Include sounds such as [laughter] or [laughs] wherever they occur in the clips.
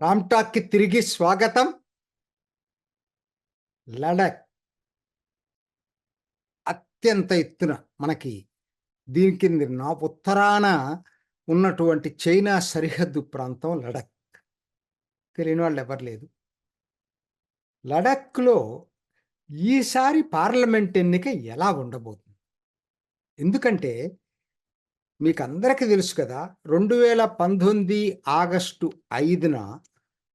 రామ్టాక్కి తిరిగి స్వాగతం. లడక్ అత్యంత ఎత్తున మనకి దీని కింద నా ఉత్తరాన ఉన్నటువంటి చైనా సరిహద్దు ప్రాంతం లడక్ తెలియని వాళ్ళు ఎవరు లేదు లడఖ్లో ఈసారి పార్లమెంట్ ఎన్నిక ఎలా ఉండబోతుంది? ఎందుకంటే మీకు అందరికీ తెలుసు కదా రెండు వేల పంతొమ్మిది ఆగస్టు ఐదున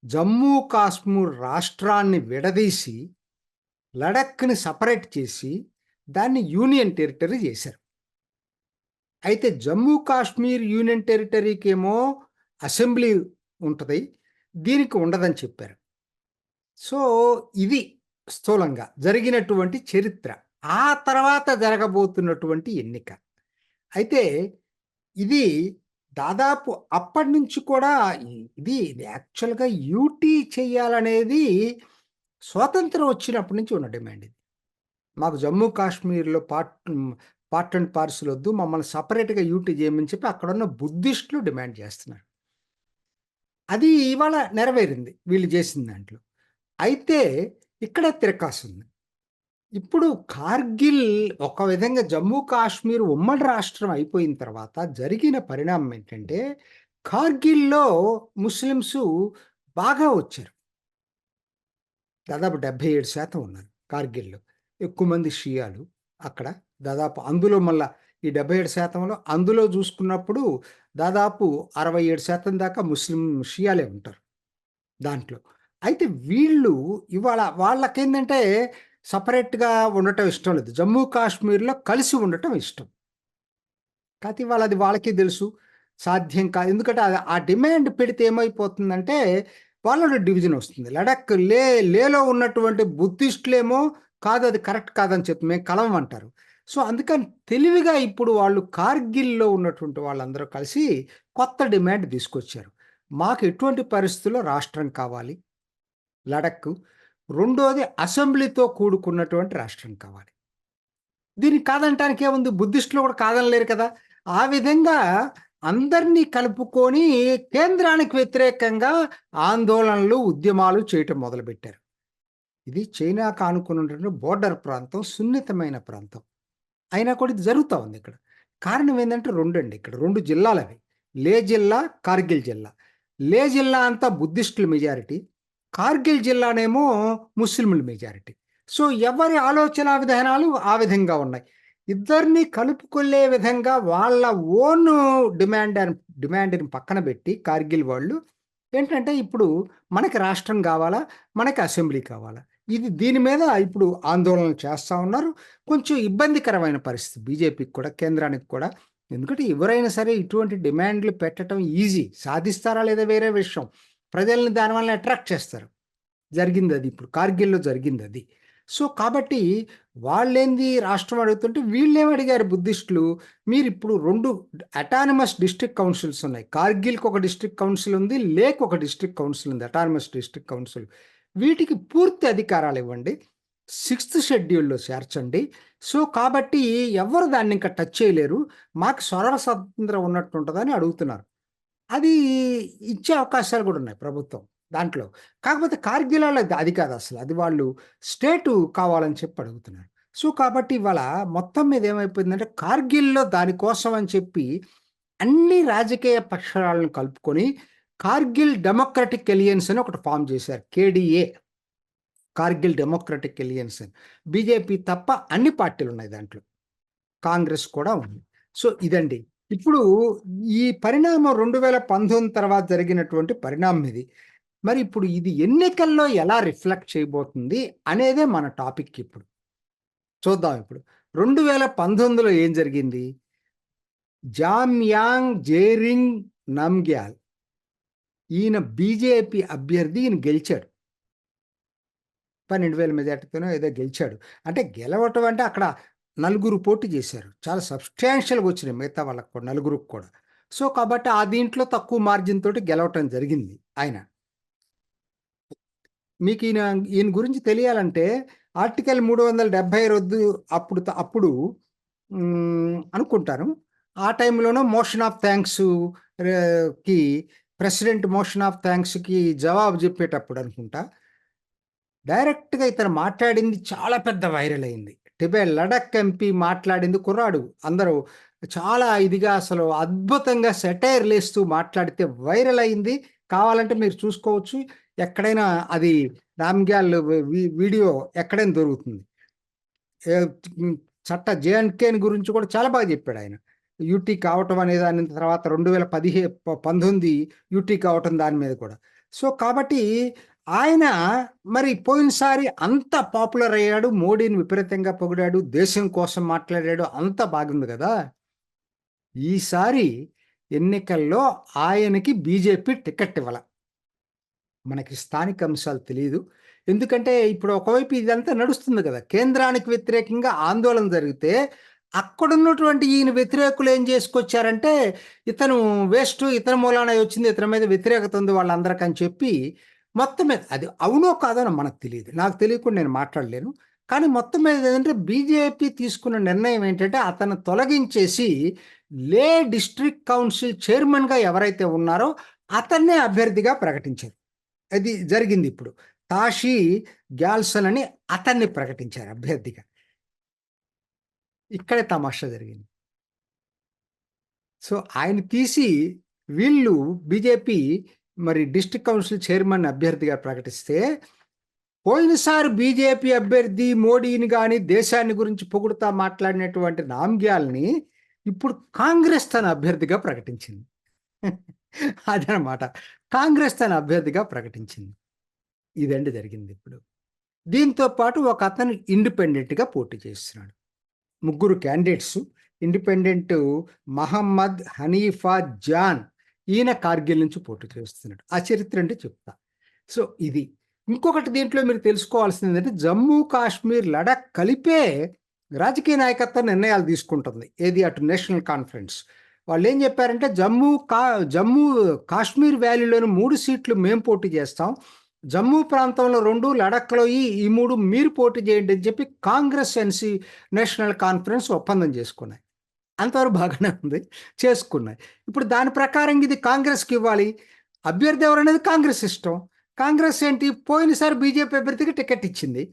జమ్మూ కాశ్మీర్ రాష్ట్రాన్ని విడదీసి లడఖ్ని సపరేట్ చేసి దాన్ని యూనియన్ టెరిటరీ చేశారు. అయితే జమ్మూ కాశ్మీర్ యూనియన్ టెరిటరీకి ఏమో అసెంబ్లీ ఉంటుంది దీనికి ఉండదని చెప్పారు. సో ఇది స్థూలంగా జరిగినటువంటి చరిత్ర. ఆ తర్వాత జరగబోతున్నటువంటి ఎన్నిక. అయితే ఇది దాదాపు అప్పటి నుంచి కూడా ఇది యాక్చువల్గా యూటీ చేయాలనేది స్వాతంత్రం వచ్చినప్పటి నుంచి ఉన్న డిమాండ్ ఇది. మాకు జమ్మూ కాశ్మీర్లో పార్ట్ పార్ట్ అండ్ పార్సల్ వద్దు మమ్మల్ని సపరేట్గా యూటీ చేయమని చెప్పి అక్కడ ఉన్న బుద్ధిస్టులు డిమాండ్ చేస్తున్నారు. అది ఇవాళ నెరవేరింది వీళ్ళు చేసిన దాంట్లో. అయితే ఇక్కడ తిరకాసు ఇప్పుడు కార్గిల్ ఒక విధంగా జమ్మూ కాశ్మీర్ ఉమ్మడి రాష్ట్రం అయిపోయిన తర్వాత జరిగిన పరిణామం ఏంటంటే కార్గిల్లో ముస్లిమ్స్ బాగా వచ్చారు. దాదాపు డెబ్బై ఏడు శాతం ఉన్నారు కార్గిల్లో. ఎక్కువ మంది షియాలు అక్కడ. దాదాపు అందులో మళ్ళా ఈ డెబ్బై ఏడు శాతంలో అందులో చూసుకున్నప్పుడు దాదాపు అరవై ఏడు శాతం దాకా ముస్లిం షియాలే ఉంటారు దాంట్లో. అయితే వీళ్ళు ఇవాళ వాళ్ళకేంటంటే సపరేట్గా ఉండటం ఇష్టం లేదు. జమ్మూ కాశ్మీర్లో కలిసి ఉండటం ఇష్టం. కాకపోతే వాళ్ళు అది వాళ్ళకి తెలుసు. సాధ్యం కాదు. ఎందుకంటే ఆ డిమాండ్ పెడితే ఏమైపోతుందంటే వాళ్ళలో డివిజన్ వస్తుంది. లడక్ లే లేలో ఉన్నటువంటి బుద్ధిస్టులేమో కాదు అది కరెక్ట్ కాదని చెప్పి మేము కలం అంటారు. సో అందుకని తెలివిగా ఇప్పుడు వాళ్ళు కార్గిల్లో ఉన్నటువంటి వాళ్ళందరూ కలిసి కొత్త డిమాండ్ తీసుకొచ్చారు. మాకు ఎటువంటి పరిస్థితుల్లో రాష్ట్రం కావాలి? లడక్ రెండోది అసెంబ్లీతో కూడుకున్నటువంటి రాష్ట్రం కావాలి. దీన్ని కాదంటానికి ఏముంది? బుద్ధిస్టులు కూడా కాదనలేరు కదా. ఆ విధంగా అందరినీ కలుపుకొని కేంద్రానికి వ్యతిరేకంగా ఆందోళనలు ఉద్యమాలు చేయటం మొదలుపెట్టారు. ఇది చైనాకు ఆనుకున్నటువంటి బోర్డర్ ప్రాంతం సున్నితమైన ప్రాంతం. అయినా కూడా ఇది జరుగుతూ ఉంది ఇక్కడ. కారణం ఏంటంటే రెండు అండి ఇక్కడ. రెండు జిల్లాలు అవి లే జిల్లా కార్గిల్ జిల్లా. లే జిల్లా అంతా బుద్ధిస్టుల మెజారిటీ. కార్గిల్ జిల్లానేమో ముస్లిముల మెజారిటీ. సో ఎవరి ఆలోచన విధానాలు ఆ విధంగా ఉన్నాయి. ఇద్దరిని కలుపుకొల్లే విధంగా వాళ్ళ ఓన్ డిమాండ్ డిమాండ్ని పక్కన పెట్టి కార్గిల్ వాళ్ళు ఏంటంటే ఇప్పుడు మనకి రాష్ట్రం కావాలా? మనకి అసెంబ్లీ కావాలా? ఇది దీని మీద ఇప్పుడు ఆందోళన చేస్తూ ఉన్నారు. కొంచెం ఇబ్బందికరమైన పరిస్థితి బీజేపీకి కూడా కేంద్రానికి కూడా. ఎందుకంటే ఎవరైనా సరే ఇటువంటి డిమాండ్లు పెట్టడం ఈజీ. సాధిస్తారా లేదా వేరే విషయం. ప్రజల్ని దానివల్ల అట్రాక్ట్ చేస్తారు. జరిగింది అది ఇప్పుడు కార్గిల్లో జరిగింది అది. సో కాబట్టి వాళ్ళేంది రాష్ట్రం అడుగుతుంటే వీళ్ళేం అడిగారు బుద్ధిస్టులు? మీరు ఇప్పుడు రెండు అటానమస్ డిస్ట్రిక్ట్ కౌన్సిల్స్ ఉన్నాయి. కార్గిల్కి ఒక డిస్ట్రిక్ట్ కౌన్సిల్ ఉంది లేక్ ఒక డిస్ట్రిక్ట్ కౌన్సిల్ ఉంది అటానమస్ డిస్ట్రిక్ట్ కౌన్సిల్ వీటికి పూర్తి అధికారాలు ఇవ్వండి. సిక్స్త్ షెడ్యూల్లో చేర్చండి. సో కాబట్టి ఎవరు దాన్ని ఇంకా టచ్ చేయలేరు. మాకు స్వర స్వతంత్రం ఉన్నట్టు ఉంటుందని అడుగుతున్నారు. అది ఇచ్చే అవకాశాలు కూడా ఉన్నాయి ప్రభుత్వం దాంట్లో. కాకపోతే కార్గిలాలో అది కాదు అసలు. అది వాళ్ళు స్టేటు కావాలని చెప్పి అడుగుతున్నారు. సో కాబట్టి ఇవాళ మొత్తం మీద ఏమైపోయిందంటే కార్గిల్లో దానికోసం అని చెప్పి అన్ని రాజకీయ పక్షాలను కలుపుకొని కార్గిల్ డెమోక్రటిక్ ఎలియన్స్ అని ఒకటి ఫామ్ చేశారు. కేడిఏ. కార్గిల్ డెమోక్రటిక్ ఎలియన్స్ అని. బీజేపీ తప్ప అన్ని పార్టీలు ఉన్నాయి దాంట్లో. కాంగ్రెస్ కూడా ఉంది. సో ఇదండి. ఇప్పుడు ఈ పరిణామం రెండు వేల పంతొమ్మిది తర్వాత జరిగినటువంటి పరిణామం ఇది. మరి ఇప్పుడు ఇది ఎన్నికల్లో ఎలా రిఫ్లెక్ట్ చేయబోతుంది అనేదే మన టాపిక్ ఇప్పుడు. చూద్దాం ఇప్పుడు. రెండు వేల పంతొమ్మిదిలో ఏం జరిగింది? జామ్యాంగ్ జేరింగ్ నమ్గ్యాల్. ఈయన బీజేపీ అభ్యర్థి ఈయన గెలిచాడు. పన్నెండు వేల మెజార్టీతోనో ఏదో గెలిచాడు. అంటే గెలవటం అంటే అక్కడ నలుగురు పోటీ చేశారు. చాలా సబ్స్టాన్షియల్గా వచ్చినాయి మిగతా వాళ్ళకు కూడా నలుగురికి కూడా. సో కాబట్టి ఆ దీంట్లో తక్కువ మార్జిన్ తోటి గెలవటం జరిగింది ఆయన. మీకు ఈయన ఈయన గురించి తెలియాలంటే ఆర్టికల్ మూడు వందల డెబ్బై రద్దు అప్పుడు అప్పుడు అనుకుంటాను. ఆ టైంలోనూ మోషన్ ఆఫ్ థ్యాంక్స్కి ప్రెసిడెంట్ మోషన్ ఆఫ్ థ్యాంక్స్కి జవాబు చెప్పేటప్పుడు అనుకుంటా డైరెక్ట్గా ఇతను మాట్లాడింది చాలా పెద్ద వైరల్ అయింది. టిబే లడక్ ఎంపీ మాట్లాడింది కుర్రాడు. అందరూ చాలా ఇదిగా అసలు అద్భుతంగా సెటైర్ లేస్తూ మాట్లాడితే వైరల్ అయింది. కావాలంటే మీరు చూసుకోవచ్చు. ఎక్కడైనా అది రామ్గ్యాల్ వీడియో ఎక్కడైనా దొరుకుతుంది. చట్ట జేఎన్కేని గురించి కూడా చాలా బాగా చెప్పాడు ఆయన. యూటీ కావటం అనే దాని తర్వాత రెండు వేల పదిహే పంతొమ్మిది యూటీ కావటం దాని మీద కూడా. సో కాబట్టి ఆయన మరి పోయినసారి అంత పాపులర్ అయ్యాడు మోడీని విపరీతంగా పొగిడాడు దేశం కోసం మాట్లాడాడు అంత బాగుంది కదా. ఈసారి ఎన్నికల్లో ఆయనకి బీజేపీ టికెట్ ఇవ్వాల. మనకి స్థానిక అంశాలు తెలియదు ఎందుకంటే ఇప్పుడు ఒకవైపు ఇదంతా నడుస్తుంది కదా. కేంద్రానికి వ్యతిరేకంగా ఆందోళన జరిగితే అక్కడున్నటువంటి ఈయన వ్యతిరేకులు ఏం చేసుకొచ్చారంటే ఇతను వేస్ట్ ఇతర మూలాన వచ్చింది ఇతని మీద వ్యతిరేకత ఉంది వాళ్ళందరికని చెప్పి మొత్తం మీద అది అవునో కాదో మనకు తెలియదు. నాకు తెలియకుండా నేను మాట్లాడలేను. కానీ మొత్తం మీద ఏంటంటే బీజేపీ తీసుకున్న నిర్ణయం ఏంటంటే అతను తొలగించేసి లే డిస్ట్రిక్ట్ కౌన్సిల్ చైర్మన్గా ఎవరైతే ఉన్నారో అతన్నే అభ్యర్థిగా ప్రకటించారు. అది జరిగింది ఇప్పుడు. తాషీ గ్యాల్సన్ అని అతన్ని ప్రకటించారు అభ్యర్థిగా. ఇక్కడే తమాషా జరిగింది. సో ఆయన తీసి వీళ్ళు బీజేపీ మరి డిస్ట్రిక్ట్ కౌన్సిల్ చైర్మన్ అభ్యర్థిగా ప్రకటిస్తే పోయినసారి బీజేపీ అభ్యర్థి మోడీని కానీ దేశాన్ని గురించి పొగుడుతా మాట్లాడినటువంటి నామ్గ్యాల్ని ఇప్పుడు కాంగ్రెస్ తన అభ్యర్థిగా ప్రకటించింది. [laughs] అదనమాట. కాంగ్రెస్ తన అభ్యర్థిగా ప్రకటించింది. ఇదండి జరిగింది ఇప్పుడు. దీంతో పాటు ఒక అతను ఇండిపెండెంట్గా పోటీ చేస్తున్నాడు. ముగ్గురు క్యాండిడేట్స్. ఇండిపెండెంట్ మహమ్మద్ హనీఫా జాన్ ఈయన కార్గిల్ నుంచి పోటీ చేస్తున్నాడు. ఆ చరిత్ర అంటే చెప్తా. సో ఇది. ఇంకొకటి దీంట్లో మీరు తెలుసుకోవాల్సింది ఏంటంటే జమ్మూ కాశ్మీర్ లడాక్ కలిపే రాజకీయ నాయకత్వ నిర్ణయాలు తీసుకుంటుంది. ఏది అటు నేషనల్ కాన్ఫరెన్స్. వాళ్ళు ఏం చెప్పారంటే జమ్మూ కా జమ్మూ కాశ్మీర్ వ్యాలీలోని మూడు సీట్లు మేము పోటీ చేస్తాం. జమ్మూ ప్రాంతంలో రెండు లడఖ్లో ఈ ఈ మూడు మీరు పోటీ చేయండి అని చెప్పి కాంగ్రెస్ ఎన్సీ నేషనల్ కాన్ఫరెన్స్ ఒప్పందం చేసుకున్నాయి. అంతవరకు బాగానే ఉంది. చేసుకున్నాయి. ఇప్పుడు దాని ప్రకారం ఇది కాంగ్రెస్కి ఇవ్వాలి. అభ్యర్థి ఎవరనేది కాంగ్రెస్ ఇష్టం. కాంగ్రెస్ ఏంటి? పోయినసారి బీజేపీ అభ్యర్థికి టికెట్ ఇచ్చింది.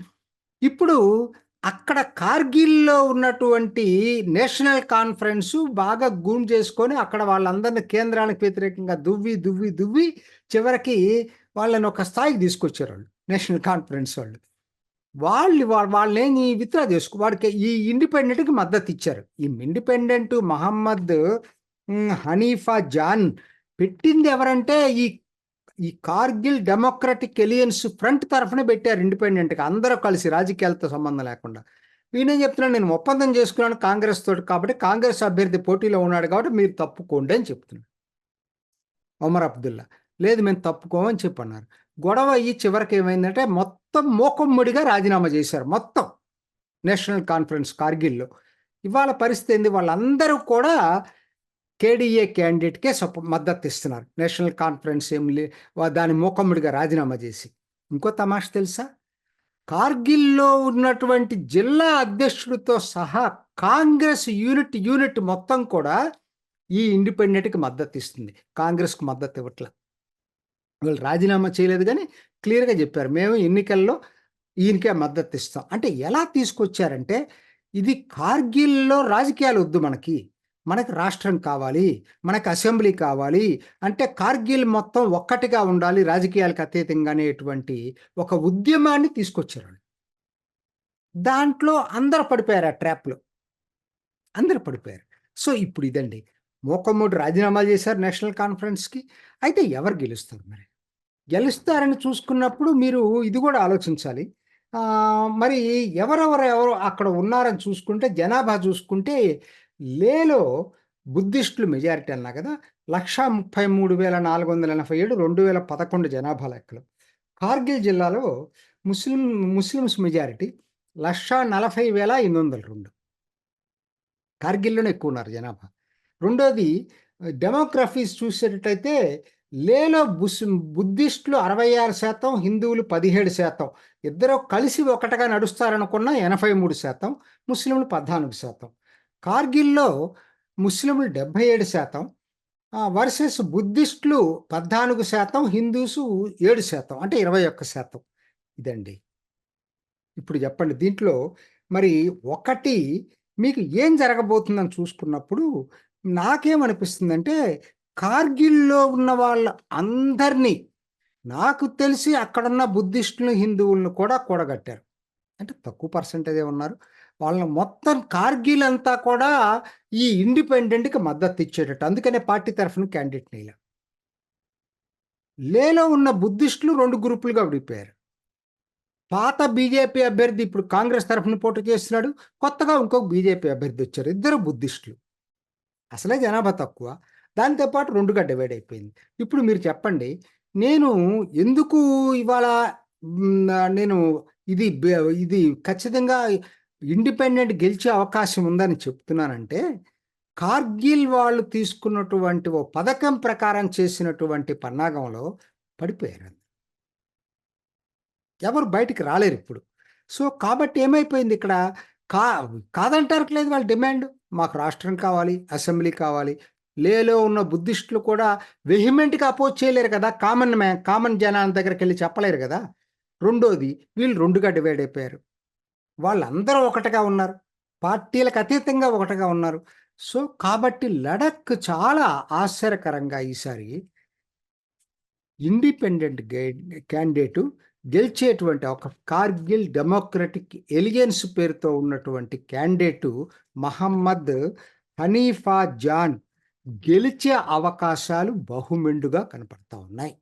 ఇప్పుడు అక్కడ కార్గిల్లో ఉన్నటువంటి నేషనల్ కాన్ఫరెన్స్ బాగా గూమ్ చేసుకొని అక్కడ వాళ్ళందరినీ కేంద్రానికి వ్యతిరేకంగా దువ్వి దువ్వి దువ్వి చివరికి వాళ్ళని ఒక స్థాయికి తీసుకొచ్చారు వాళ్ళు. నేషనల్ కాన్ఫరెన్స్ వాళ్ళు. వాళ్ళు వాళ్ళని విత్డ్రా చేసుకో వాడికి ఈ ఇండిపెండెంట్కి మద్దతు ఇచ్చారు ఈ ఇండిపెండెంట్ మహమ్మద్ హనీఫా జాన్ పెట్టింది ఎవరంటే ఈ ఈ కార్గిల్ డెమోక్రటిక్ ఎలియన్స్ ఫ్రంట్ తరఫున పెట్టారు ఇండిపెండెంట్గా అందరూ కలిసి రాజకీయాలతో సంబంధం లేకుండా. నేనేం చెప్తున్నాను నేను ఒప్పందం చేసుకున్నాను కాంగ్రెస్ తోటి కాబట్టి కాంగ్రెస్ అభ్యర్థి పోటీలో ఉన్నాడు కాబట్టి మీరు తప్పుకోండి అని చెప్తున్నాను ఒమర్ అబ్దుల్లా. లేదు మేము తప్పుకోమని చెప్పన్నారు. గొడవ అయ్యి చివరికి ఏమైందంటే మొత్తం మోకమ్ముడిగా రాజీనామా చేశారు. మొత్తం నేషనల్ కాన్ఫరెన్స్ కార్గిల్లో. ఇవాళ పరిస్థితి ఏంది? వాళ్ళందరూ కూడా కేడీఏ క్యాండిడేట్కే సప మద్దతు ఇస్తున్నారు. నేషనల్ కాన్ఫరెన్స్ ఏం లే దాని మోకమ్ముడిగా రాజీనామా చేసి. ఇంకో తమాష తెలుసా? కార్గిల్లో ఉన్నటువంటి జిల్లా అధ్యక్షుడితో సహా కాంగ్రెస్ యూనిట్ యూనిట్ మొత్తం కూడా ఈ ఇండిపెండెంట్కి మద్దతు ఇస్తుంది. కాంగ్రెస్కు మద్దతు ఇవ్వట్లేదు వాళ్ళు రాజీనామా చేయలేదు కానీ క్లియర్గా చెప్పారు. మేము ఎన్నికల్లో ఈయనకే మద్దతు ఇస్తాం. అంటే ఎలా తీసుకొచ్చారంటే ఇది కార్గిల్లో రాజకీయాలు వద్దు మనకి. మనకి రాష్ట్రం కావాలి మనకి అసెంబ్లీ కావాలి అంటే కార్గిల్ మొత్తం ఒక్కటిగా ఉండాలి రాజకీయాలకు అతీతంగా అనేటువంటి ఒక ఉద్యమాన్ని తీసుకొచ్చారు దాంట్లో అందరు పడిపోయారు ఆ ట్రాప్లో. అందరు పడిపోయారు. సో ఇప్పుడు ఇదండి. మోకమ్మోడు రాజీనామా చేశారు నేషనల్ కాన్ఫరెన్స్కి. అయితే ఎవరు గెలుస్తారు మరి? గెలుస్తారని చూసుకున్నప్పుడు మీరు ఇది కూడా ఆలోచించాలి. మరి ఎవరెవరు ఎవరు అక్కడ ఉన్నారని చూసుకుంటే జనాభా చూసుకుంటే లేలో బుద్ధిస్టులు మెజారిటీ అన్నా కదా లక్షా ముప్పై మూడు వేల నాలుగు వందల ఎనభై ఏడు రెండు వేల పదకొండు జనాభా లెక్కలు. కార్గిల్ జిల్లాలో ముస్లిం ముస్లిమ్స్ మెజారిటీ లక్షా నలభై వేల ఎనిమిది వందల రెండు. కార్గిల్లోనే ఎక్కువ ఉన్నారు జనాభా. రెండోది డెమోగ్రఫీస్ చూసేటట్టయితే లేలో బుస్ బుద్ధిస్టులు అరవై ఆరు శాతం హిందువులు పదిహేడు శాతం. ఇద్దరు కలిసి ఒకటిగా నడుస్తారనుకున్న ఎనభై మూడు శాతం ముస్లింలు పద్నాలుగు శాతం. కార్గిల్లో ముస్లింలు డెబ్భై ఏడు శాతం వర్సెస్ బుద్ధిస్టులు పద్నాలుగు శాతం హిందూస్ ఏడు శాతం అంటే ఇరవై ఒక్క శాతం ఇదండి. ఇప్పుడు చెప్పండి దీంట్లో మరి ఒకటి మీకు ఏం జరగబోతుందని చూసుకున్నప్పుడు నాకేమనిపిస్తుందంటే కార్గిల్లో ఉన్న వాళ్ళ అందరినీ నాకు తెలిసి అక్కడున్న బుద్ధిస్టులను హిందువులను కూడా కూడగట్టారు. అంటే తక్కువ పర్సంటేజే ఉన్నారు. వాళ్ళ మొత్తం కార్గిల్ అంతా కూడా ఈ ఇండిపెండెంట్కి మద్దతు ఇచ్చేటట్టు. అందుకనే పార్టీ తరఫున క్యాండిడేట్ నీల. లేలో ఉన్న బుద్ధిస్టులు రెండు గ్రూపులుగా విడిపోయారు. పాత బీజేపీ అభ్యర్థి ఇప్పుడు కాంగ్రెస్ తరఫున పోటీ చేస్తున్నాడు. కొత్తగా ఇంకొక బీజేపీ అభ్యర్థి వచ్చారు. ఇద్దరు బుద్ధిస్టులు. అసలే జనాభా తక్కువ. దాంతోపాటు రెండుగా డివైడ్ అయిపోయింది. ఇప్పుడు మీరు చెప్పండి నేను ఎందుకు ఇవాళ నేను ఇది ఇది ఖచ్చితంగా ఇండిపెండెంట్ గెలిచే అవకాశం ఉందని చెప్తున్నానంటే కార్గిల్ వాళ్ళు తీసుకున్నటువంటి ఓ పథకం ప్రకారం చేసినటువంటి పన్నాగంలో పడిపోయారు. ఎవరు బయటికి రాలేరు ఇప్పుడు. సో కాబట్టి ఏమైపోయింది ఇక్కడ? కా కాదంటారు లేదు వాళ్ళ డిమాండ్? మాకు రాష్ట్రం కావాలి అసెంబ్లీ కావాలి లేలో ఉన్న బుద్ధిస్టులు కూడా వెహిమెంట్గా అపోజ్ చేయలేరు కదా. కామన్ మ్యాన్ కామన్ జనాల దగ్గరికి వెళ్ళి చెప్పలేరు కదా. రెండోది వీళ్ళు రెండుగా డివైడ్ అయిపోయారు. వాళ్ళందరూ ఒకటిగా ఉన్నారు. పార్టీలకు అతీతంగా ఒకటిగా ఉన్నారు. సో కాబట్టి లడక్ చాలా ఆశ్చర్యకరంగా ఈసారి ఇండిపెండెంట్ క్యాండిడేటు గెలిచేటువంటి ఒక కార్గిల్ డెమోక్రటిక్ ఎలియన్స్ పేరుతో ఉన్నటువంటి క్యాండిడేటు మహమ్మద్ హనీఫా జాన్ గెలిచే అవకాశాలు బహుమెండుగా కనపడతా ఉన్నాయి.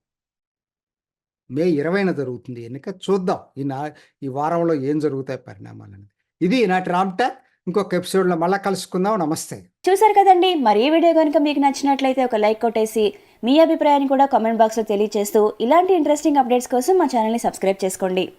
మే ఇరవైన జరుగుతుంది ఎన్నిక. చూద్దాం ఈ నా ఈ వారంలో ఏం జరుగుతాయి పరిణామాలు అనేది ఇది నాటి రామ్ టాక్. ఇంకొక ఎపిసోడ్లో మళ్ళీ కలుసుకుందాం. నమస్తే. చూసారు కదండి. మరి ఈ వీడియో కనుక మీకు నచ్చినట్లయితే ఒక లైక్ కొట్టేసి మీ అభిప్రాయాన్ని కూడా కామెంట్ బాక్స్లో తెలియజేస్తూ ఇలాంటి ఇంట్రెస్టింగ్ అప్డేట్స్ కోసం మా ఛానల్ని సబ్స్క్రైబ్ చేసుకోండి.